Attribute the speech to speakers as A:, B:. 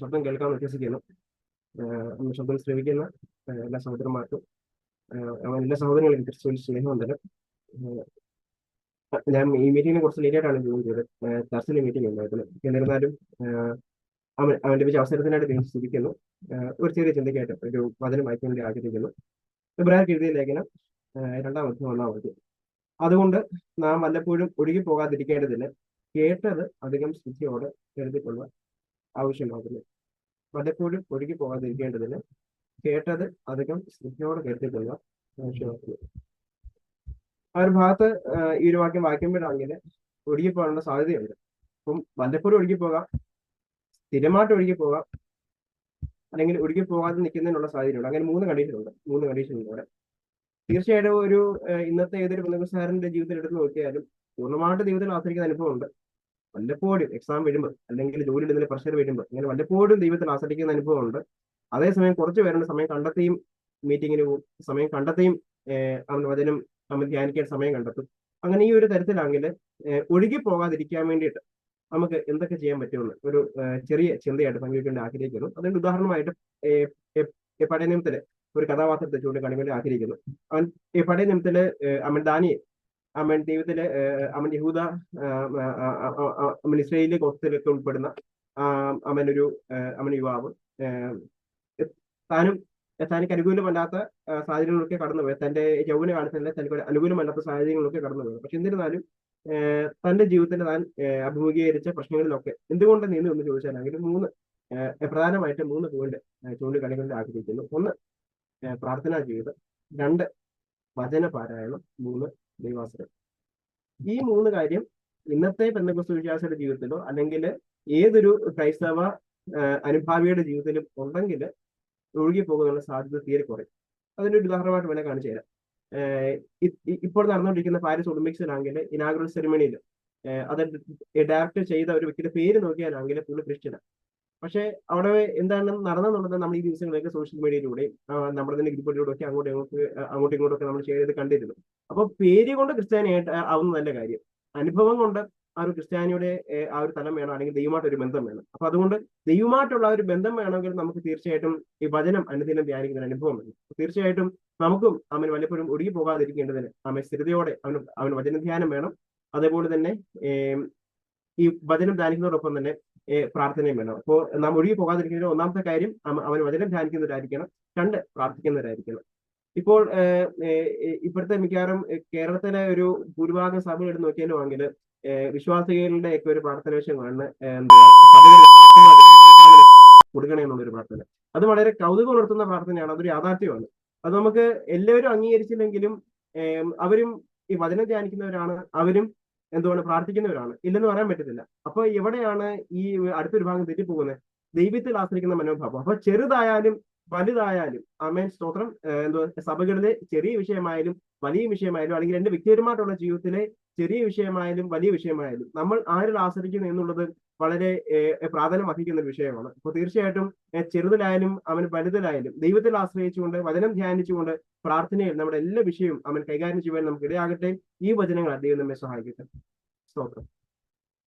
A: ശബ്ദം കേൾക്കാൻ വിശ്വസിക്കുന്നു. ശബ്ദം ശ്രമിക്കുന്ന എല്ലാ സഹോദരന്മാർക്കും എല്ലാ സഹോദരങ്ങളും ക്രിസ്തുവിൽ സ്നേഹമുണ്ടല്ലോ ഞാൻ ഈ മീറ്റിങ്ങിനെ കുറച്ച് ലേറ്റ് ആയിട്ടാണ് ജോയിൻ ചെയ്തത്. ചർച്ചിലെ മീറ്റിംഗ് ഉണ്ടായിരുന്നു എന്നിരുന്നാലും അവൻ അവന്റെ വെച്ച് അവസരത്തിനായിട്ട് ദൈവം സ്തുതിക്കുന്നു. ഒരു ചെറിയ ചിന്തയ്ക്കായിട്ട് ഒരു വചനം വായിക്കാൻ വേണ്ടി ആഗ്രഹിക്കുന്നു. ഇബ്രാഹിം എഴുതിയ ലേഖനം രണ്ടാം വർഷം ഒന്നാം വർഷം അതുകൊണ്ട് നാം വല്ലപ്പോഴും ഒഴുകി പോകാതിരിക്കേണ്ടതിന് കേട്ടത് അധികം ശ്രദ്ധയോടെ കരുതിക്കൊള്ളുക ആവശ്യമാകുന്നു വല്ലപ്പോഴും ഒഴുകി പോകാതിരിക്കേണ്ടതിന് കേട്ടത് അധികം ശ്രദ്ധയോടെ കേട്ടിട്ടുള്ള ആവശ്യമാക്കുന്നു ആ ഒരു ഭാഗത്ത് ഈ ഒരു വാക്യം വായിക്കുമ്പോഴാണെങ്കിൽ ഒഴുകി പോകാനുള്ള സാധ്യതയുണ്ട്. അപ്പം വല്ലപ്പോഴും ഒഴുകി പോകാം സ്ഥിരമായിട്ട് ഒഴുകി പോകാം അല്ലെങ്കിൽ ഒഴുകി പോകാതെ നിൽക്കുന്നതിനുള്ള സാധ്യതയുണ്ട്. അങ്ങനെ മൂന്ന് കണ്ടീഷനുണ്ട്. മൂന്ന് കണ്ടീഷനുണ്ട് അവിടെ. തീർച്ചയായിട്ടും ഒരു ഇന്നത്തെ ഏതൊരു ബന്ധുസാരന്റെ ജീവിതത്തിൽ എടുത്ത് നോക്കിയാലും പൂർണമായിട്ട് ദൈവത്തിൽ ആശ്രയിക്കുന്ന അനുഭവമുണ്ട്. വല്ലപ്പോഴും എക്സാം വരുമ്പോൾ അല്ലെങ്കിൽ ജോലി എന്തെങ്കിലും പ്രഷർ വരുമ്പോൾ ഇങ്ങനെ വല്ലപ്പോഴും ദൈവത്തിൽ ആസ്വദിക്കുന്ന അനുഭവമുണ്ട്. അതേസമയം കുറച്ച് പേരുണ്ട് സമയം കണ്ടെത്തിയും മീറ്റിങ്ങിന് പോകും സമയം കണ്ടെത്തിയും അവൻ വചനം നമ്മൾ ധ്യാനിക്കാൻ സമയം കണ്ടെത്തും. അങ്ങനെ ഈ ഒരു തരത്തിലാണെങ്കിൽ ഒഴുകി പോകാതിരിക്കാൻ വേണ്ടിയിട്ട് നമുക്ക് എന്തൊക്കെ ചെയ്യാൻ പറ്റുമെന്ന് ഒരു ചെറിയ ചിന്തയായിട്ട് പങ്കുവയ്ക്കേണ്ടി ആഗ്രഹിക്കുന്നു. അതുകൊണ്ട് ഉദാഹരണമായിട്ട് പഴയ ഒരു കഥാപാത്രത്തെ ചൂണ്ടിക്കാണിക്കേണ്ടി ആഗ്രഹിക്കുന്നു. അവൻ ഈ നിയമത്തിൽ അവൻ ദാനിയെ അവൻ ദൈവത്തിലെ അമൻ യഹൂദ അവൻ ഇസ്രയേലിലെ ഗോത്രത്തിലൊക്കെ ഉൾപ്പെടുന്ന അമനൊരു അമൻ അവൻ യുവാവ് താനും തനിക്ക് അനുകൂലമല്ലാത്ത സാഹചര്യങ്ങളൊക്കെ കടന്നു പോയത് തന്റെ യൗവന കാലത്തന്നെ തനിക്ക് അനുകൂലമല്ലാത്ത സാഹചര്യങ്ങളൊക്കെ കടന്നു പോയത് പക്ഷെ എന്നിരുന്നാലും തന്റെ ജീവിതത്തിൽ താൻ അഭിമുഖീകരിച്ച പ്രശ്നങ്ങളിലൊക്കെ എന്തുകൊണ്ട് നീന്തു എന്ന് ചോദിച്ചാൽ അങ്ങനെ മൂന്ന് പ്രധാനമായിട്ട് മൂന്ന് പോയിന്റ് ചൂണ്ടിക്കാണിക്കാൻ ആഗ്രഹിക്കുന്നു. ഒന്ന് പ്രാർത്ഥനാ ജീവിതം. രണ്ട് വചന പാരായണം മൂന്ന് ദൈവാസനം ഈ മൂന്ന് കാര്യം ഇന്നത്തെ പെന്തക്കോസ്ത് വിശ്വാസിയുടെ ജീവിതത്തിലോ അല്ലെങ്കിൽ ഏതൊരു ക്രൈസ്തവ അനുഭാവിയുടെ ജീവിതത്തിലും ഉണ്ടെങ്കിൽ ഒഴുകി പോകുന്നുള്ള സാധ്യത തീരെ കുറയും. അതിന്റെ ഒരു ഉദാഹരണമായിട്ട് വേണേൽ കാണിച്ചു തരാം. ഇപ്പോൾ നടന്നുകൊണ്ടിരിക്കുന്ന പാരീസ് ഒളിമ്പിക്സിലാണെങ്കിൽ ഇനാഗുറൽ സെറിമണിയിൽ അത് ഡയറക്റ്റ് ചെയ്ത ഒരു വ്യക്തിയുടെ പേര് നോക്കിയാലാണെങ്കിൽ പുള്ളി ക്രിസ്ത്യനാണ്. പക്ഷെ അവിടെ എന്താണ് നടന്നെന്നുള്ളത് നമ്മൾ ഈ ദിവസങ്ങളിലൊക്കെ സോഷ്യൽ മീഡിയയിലൂടെ നമ്മുടെ തന്നെ ഗ്രൂപ്പുകളിലൂടെ ഒക്കെ അങ്ങോട്ടും ഇങ്ങോട്ട് അങ്ങോട്ടും ഇങ്ങോട്ടും ഒക്കെ നമ്മൾ ഷെയർ ചെയ്ത് കണ്ടിരുന്നു. അപ്പൊ പേര് കൊണ്ട് ക്രിസ്ത്യാനിയായിട്ട് ആവുന്ന നല്ല കാര്യം. അനുഭവം കൊണ്ട് ആ ഒരു ക്രിസ്ത്യാനിയുടെ ആ ഒരു തലം വേണം അല്ലെങ്കിൽ ദൈവമായിട്ട് ഒരു ബന്ധം വേണം. അപ്പൊ അതുകൊണ്ട് ദൈവമായിട്ടുള്ള ഒരു ബന്ധം വേണമെങ്കിൽ നമുക്ക് തീർച്ചയായിട്ടും ഈ വചനം അനുദിനം ധ്യാനിക്കുന്ന അനുഭവം വേണം. തീർച്ചയായിട്ടും നമുക്കും അവൻ വല്ലപ്പോഴും ഒഴുകി പോകാതിരിക്കേണ്ടതിന് അവൻ സ്ഥിരതയോടെ അവന് അവന് വചന ധ്യാനം വേണം. അതേപോലെ തന്നെ ഈ വചനം ധ്യാനിക്കുന്നതോടൊപ്പം തന്നെ പ്രാർത്ഥനയും വേണം. അപ്പോൾ നാം ഒഴുകി പോകാതിരിക്കുന്നതിന് ഒന്നാമത്തെ കാര്യം അവ- അവൻ വചനം ധ്യാനിക്കുന്നവരായിരിക്കണം. രണ്ട് പ്രാർത്ഥിക്കുന്നവരായിരിക്കണം. ഇപ്പോൾ ഇപ്പോഴത്തെ മിക്കവാറും കേരളത്തിലെ ഒരു ഭൂരിഭാഗം സഭകൾ എടുത്ത് നോക്കിയാലുമാണെങ്കിൽ വിശ്വാസികളുടെ ഒക്കെ ഒരു പ്രാർത്ഥന പ്രാർത്ഥന കൊടുക്കണേ എന്നുള്ളൊരു പ്രാർത്ഥന. അത് വളരെ കൗതുകം ഉണർത്തുന്ന പ്രാർത്ഥനയാണ് അതൊരു യാഥാർത്ഥ്യമാണ്. അത് നമുക്ക് എല്ലാവരും അംഗീകരിച്ചില്ലെങ്കിലും അവരും ഈ വചനം ധ്യാനിക്കുന്നവരാണ് അവരും എന്തുകൊണ്ട് പ്രാർത്ഥിക്കുന്നവരാണ്? ഇല്ലെന്ന് പറയാൻ പറ്റത്തില്ല. അപ്പൊ എവിടെയാണ് ഈ അടുത്തൊരു ഭാഗം തെറ്റിപ്പോകുന്നത് ദൈവത്തിൽ ആശ്രയിക്കുന്ന മനോഭാവം. അപ്പൊ ചെറുതായാലും വലുതായാലും അമേൻ സ്തോത്രം എന്തോ സഭകളിലെ ചെറിയ വിഷയമായാലും വലിയ വിഷയമായാലും അല്ലെങ്കിൽ എന്റെ വ്യക്തിപരമായിട്ടുള്ള ജീവിതത്തിലെ ചെറിയ വിഷയമായാലും വലിയ വിഷയമായാലും നമ്മൾ ആരിൽ ആശ്രയിക്കുന്നു എന്നുള്ളത് വളരെ പ്രാധാന്യം അർഹിക്കുന്ന ഒരു വിഷയമാണ്. അപ്പോൾ തീർച്ചയായിട്ടും ചെറുതിലായാലും അവൻ വലുതിലായാലും ദൈവത്തിൽ ആശ്രയിച്ചുകൊണ്ട് വചനം ധ്യാനിച്ചുകൊണ്ട് പ്രാർത്ഥനയിൽ നമ്മുടെ എല്ലാ വിഷയവും അവൻ കൈകാര്യം ചെയ്യുവാൻ നമുക്ക് ഇടയാകട്ടെ ഈ വചനങ്ങൾ അദ്ദേഹം നമ്മെ സഹായിക്കട്ടെ. സ്തോത്രം.